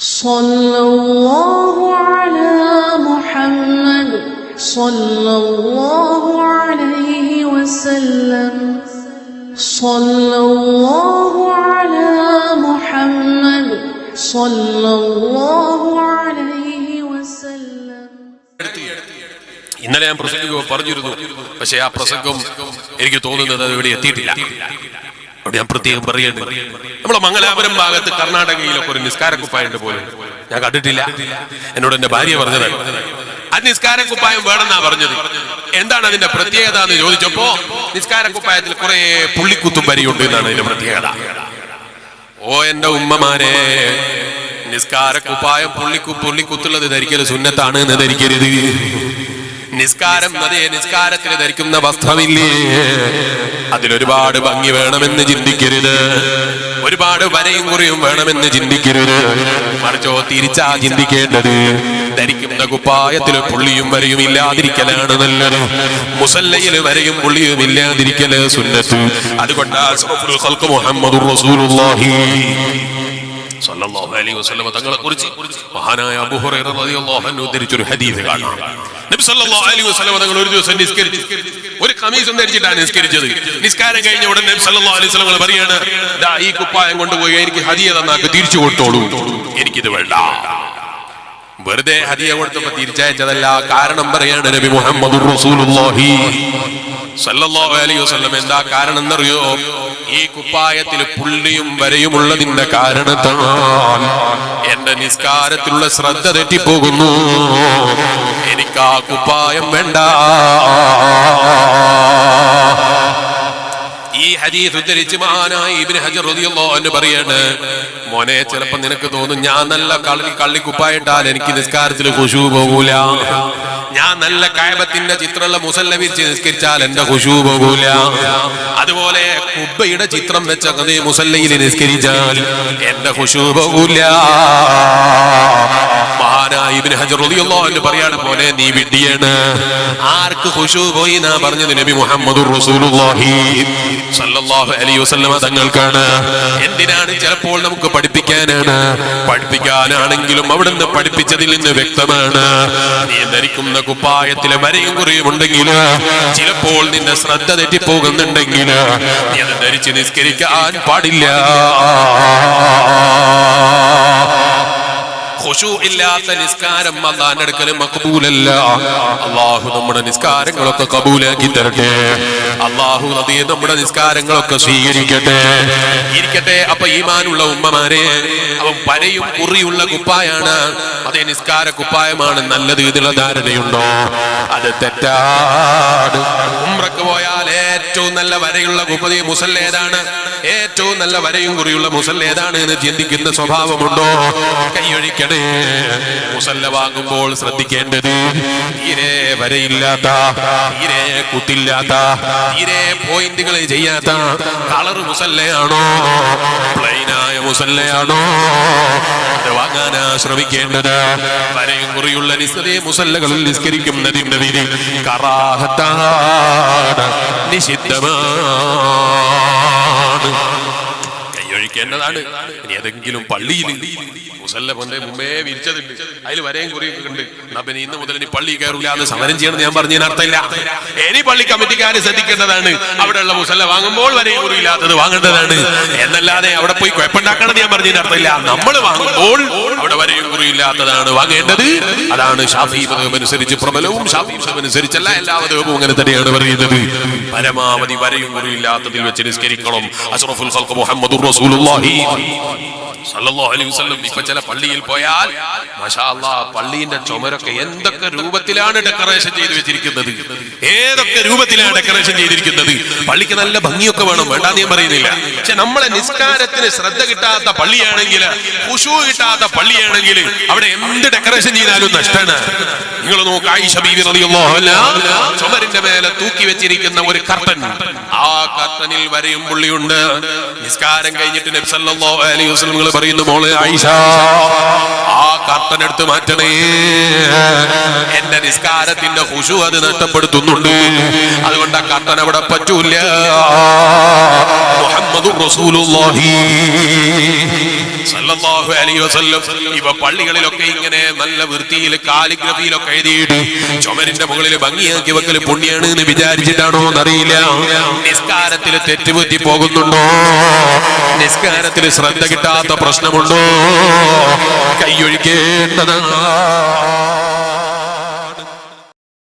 صلى الله على محمد صلى الله عليه وسلم صلى الله على محمد صلى الله عليه وسلم ഇന്നലെ ഞാൻ പ്രസംഗിക്കുമ്പോൾ പറഞ്ഞിരുന്നു പക്ഷെ ആ പ്രസംഗം എനിക്ക് തോന്നുന്നത് അത് ഇവിടെ എത്തിയിട്ടില്ല അവിടെ ഞാൻ പ്രത്യേകം പറയേണ്ടത് നമ്മളെ മംഗലാപുരം ഭാഗത്ത് കർണാടകയിലൊക്കെ ഒരു നിസ്കാര നിസ്കാരക്കുപ്പായുണ്ട് പോലും. ഞാൻ കണ്ടിട്ടില്ല. എന്നോട് എന്റെ ഭാര്യ പറഞ്ഞത്. ആ നിസ്കാര കുപ്പായം വേണമെന്നാ പറഞ്ഞത്. എന്താണ് അതിന്റെ പ്രത്യേകത എന്ന് ചോദിച്ചപ്പോ നിസ്കാര കുപ്പായത്തിൽ കുറെ പുള്ളിക്കുത്തും വരിയുണ്ട് എന്നാണ് അതിന്റെ പ്രത്യേകത. ഓ എന്റെ ഉമ്മമാരെ നിസ്കാര കുപ്പായം പുള്ളിക്കു പുള്ളിക്കുത്തുള്ളത് ധരിക്കരുത് സുന്നത്താണ് എന്ന് ധരിക്കരുത്. നിസ്കാരം അതേ നിസ്കാരത്തിന് ധരിക്കുന്ന വസ്ത്രമില്ലേ? അതിലൊരുപാട് ഭംഗി വേണമെന്ന് ചിന്തിക്കരുത്. ഒരുപാട് വരയും കുറിയും വേണമെന്ന് ചിന്തിക്കരുത്. മറിച്ചോ തിരിച്ചാ ചിന്തിക്കേണ്ടത്. ധരിക്കുന്ന കുപ്പായത്തിൽ പുള്ളിയും വരയും ഇല്ലാതിരിക്കലാണ് നല്ലത്. മുസല്ലയിൽ വരയും പുള്ളിയും ഇല്ലാതിരിക്കൽ സുന്നത്ത്. അതുകൊണ്ട് മുഹമ്മദ് റസൂലുള്ളാഹി. സല്ലല്ലാഹു അലൈഹി മഹാനായ അബൂഹുറൈറ റളിയല്ലാഹു അൻഹു ഹദീസ് കാണാം. നബി സല്ലല്ലാഹു അലൈഹി തങ്ങൾ ഒരു ദിവസം നിസ്കരിച്ചു. ഒരു നിസ്കാരം കഴിഞ്ഞ ഉടനെ നബി സല്ലല്ലാഹു അലൈഹി ഈ കുപ്പായം കൊണ്ടുപോയി ഹദിയ തിരിച്ചു എനിക്കിത് വേണ്ട. വെറുതെ ഹദിയ കൊടുത്തപ്പോ തിരിച്ചയച്ചതല്ല. കാരണം പറയാണ് നബി മുഹമ്മദ് സല്ലല്ലാഹു അലൈഹി വസല്ലം എന്താ കാരണം എന്നറിയോ ഈ കുപ്പായത്തിൽ പുള്ളിയും വരയുമുള്ളതിന്റെ കാരണത്താൽ എന്റെ നിസ്കാരത്തിലുള്ള ശ്രദ്ധ തെറ്റിപ്പോകുന്നു. എനിക്ക് ആ കുപ്പായം വേണ്ട. ഈ ഹദീസ് ഉദ്ധരിച്ച് മഹാനായി ഇബ്നു ഹജർ റളിയല്ലാഹു അൻഹു പറയാണ് മോനെ ചിലപ്പോ നിനക്ക് തോന്നും ഞാൻ നല്ല കള്ളി കള്ളിക്കുപ്പായിട്ടാൽ എനിക്ക് നിസ്കാരത്തിൽ ഖുഷു പോകൂല. ഞാൻ നല്ല കായബത്തിന്റെ ചിത്രമുള്ള മുസല്ല വിരിച്ച് നിസ്കരിച്ചാൽ എന്റെ ഖുഷു പോകൂല. അതുപോലെ കുബ്ബയുടെ ചിത്രം വെച്ച അതേ മുസല്ലയിൽ നിസ്കരിച്ചാൽ എന്റെ ഖുഷു പോകൂല. പറയാണ് പോലെ നീ വിഡ്ഢിയാണ്. ആർക്ക് ഖുശൂ പോയി നാ പറഞ്ഞത് നബി മുഹമ്മദ് റസൂലുള്ളാഹി അലൈഹി തങ്ങൾക്കാണ്. എന്തിനാണ് ചിലപ്പോൾ നമുക്ക് പഠിപ്പിക്കാനാണ്. പഠിപ്പിക്കാനാണെങ്കിലും അവിടുന്ന് പഠിപ്പിച്ചതിൽ നിന്ന് വ്യക്തമാണ്. നീ ധരിക്കുന്ന കുപ്പായത്തിലെ വരയും കുറയും ഉണ്ടെങ്കിൽ ചിലപ്പോൾ നിന്റെ ശ്രദ്ധ തെറ്റിപ്പോകുന്നുണ്ടെങ്കിൽ നീ അത് ധരിച്ച് നിസ്കരിക്കാൻ പാടില്ല. ഖുശൂ ഇല്ലാത്ത നിസ്കാരം അള്ളാന്റെ അടുക്കൽ മക്ബൂലല്ല. അള്ളാഹു നമ്മുടെ നിസ്കാരങ്ങളൊക്കെ കബൂലാക്കി തരട്ടെ. അള്ളാഹു അതേ നമ്മുടെ നിസ്കാരങ്ങളൊക്കെ സ്വീകരിക്കട്ടെ. ഇരിക്കട്ടെ അപ്പൊ ഈമാനുള്ള ഉമ്മമാരെ അവൻ പരയും കുറിയുള്ള കുപ്പായാണ്. അതേ നിസ്കാര കുപ്പായമാണ് നല്ലത് ഇതിലുള്ള ധാരണയുണ്ടോ? അത് തെറ്റാണ്. ഉമ്രക്ക് പോയാൽ ഏറ്റവും നല്ല വരയുള്ള കുപ്പതി മുസൽ ഏതാണ്? ഏറ്റവും നല്ല വരയും കുറിയുള്ള മുസൽ ഏതാണ് എന്ന് ചിന്തിക്കുന്ന സ്വഭാവമുണ്ടോ? കൈയൊഴിക്കണേ. മുസല്ല വാങ്ങുമ്പോൾ ശ്രദ്ധിക്കേണ്ടത് തീരെ വരയില്ലാത്ത തീരെ കുത്തില്ലാത്ത തീരെ പോയിന്റുകൾ ചെയ്യാത്ത കളർ മുസല്ലയാണോ? പ്ലെയിനായ മുസല്ലയാണോ? അത് വാങ്ങാനാ ശ്രമിക്കേണ്ടത് വരയും കുറിയുള്ള നിസ്തേ മുസല്ലകളിൽ നിസ്കരിക്കുന്നതിന്റെ രീതി കറാഹത്താണ് നിഷിദ്ധമാണ്. കൈയൊഴിക്കേണ്ടതാണ്. ഇനി ഏതെങ്കിലും പള്ളിയിൽ മുസല്ല പൊന്നെ മുമ്പേ വിരിച്ചതുണ്ട്. അതിൽ വരെയും കുറിയൊക്കെ ഉണ്ട്. പിന്നെ ഇന്ന് മുതൽ ഇനി പള്ളി കയറില്ല എന്ന് സമരം ചെയ്യണം ഞാൻ പറഞ്ഞതിന് അർത്ഥമില്ല. ഇനി പള്ളി കമ്മിറ്റിക്കാരെ ശ്രദ്ധിക്കേണ്ടതാണ്. അവിടെയുള്ള മുസല്ല വാങ്ങുമ്പോൾ വരെയും കുറിയില്ലാത്തത് വാങ്ങേണ്ടതാണ്. എന്നല്ലാതെ അവിടെ പോയി കുഴപ്പമുണ്ടാക്കണം ഞാൻ പറഞ്ഞതിന് അർത്ഥമില്ല. നമ്മൾ വാങ്ങുമ്പോൾ അവിടെ വരെയും കുറിയില്ലാത്തതാണ് വാങ്ങേണ്ടത്. അതാണ് ഷാഫി അനുസരിച്ച് പ്രബലവും ഷാഫി അനുസരിച്ചല്ല എല്ലാ മതവും അങ്ങനെ തന്നെയാണ് പറയുന്നത്. പരമാവധി വരെയും കുറിയില്ലാത്തതിൽ വെച്ച് നിസ്കരിക്കണം. അഷ്റഫുൽ വസല്ലം. ഇപ്പൊ ചില പള്ളിയിൽ പോയാൽ പള്ളിന്റെ ചുമരൊക്കെ എന്തൊക്കെ രൂപത്തിലാണ് ഡെക്കറേഷൻ ചെയ്ത് വെച്ചിരിക്കുന്നത്? ഏതൊക്കെ രൂപത്തിലാണ് ഡെക്കറേഷൻ ചെയ്തിരിക്കുന്നത്? പള്ളിക്ക് നല്ല ഭംഗിയൊക്കെ വേണം വേണ്ടാന്ന് ഞാൻ പറയുന്നില്ല. പക്ഷെ നമ്മളെ നിസ്കാരത്തിന് ശ്രദ്ധ കിട്ടാത്ത പള്ളിയാണെങ്കിൽ കിട്ടാത്ത പള്ളിയാണെങ്കിൽ അവിടെ എന്ത് ഡെക്കറേഷൻ ചെയ്താലും നഷ്ടമാണ്. നിങ്ങൾ ചുമരിന്റെ മേലെ തൂക്കി വെച്ചിരിക്കുന്ന ഒരു കർട്ടൻ. ആ കർട്ടനിൽ വരെയും പുള്ളിയുണ്ട്. നിസ്കാരം കഴിഞ്ഞിട്ട് നബി സല്ലല്ലാഹു അലൈഹി പറയുന്നു മോളെ ആയിഷ ആ കർട്ടൻ എടുത്ത് മാറ്റണേ. എന്റെ നിസ്കാരത്തിന്റെ ഹുഷു അത് നഷ്ടപ്പെടുത്തുന്നുണ്ട്. അതുകൊണ്ട് ആ കർട്ടൻ അവിടെ പറ്റൂല മുഹമ്മദുർ റസൂലുള്ളാഹി. സല്ലല്ലാഹു അലൈഹി വസല്ലം. ഇവ പള്ളികളിലൊക്കെ ഇങ്ങനെ നല്ല വൃത്തിയിൽ കാലിഗ്രഫിയിലൊക്കെ എഴുതിയിട്ട് ചുമരിന്റെ മുകളിൽ ഭംഗിയാക്കി വെക്കൽ പുണ്യാണ് എന്ന് വിചാരിച്ചിട്ടാണോ എന്നറിയില്ല. നിസ്കാരത്തിൽ തെറ്റുപറ്റി പോകുന്നുണ്ടോ? നിസ്കാരത്തിൽ ശ്രദ്ധ കിട്ടാത്ത പ്രശ്നമുണ്ടോ? കൈയൊഴിക്കേണ്ടതാണ്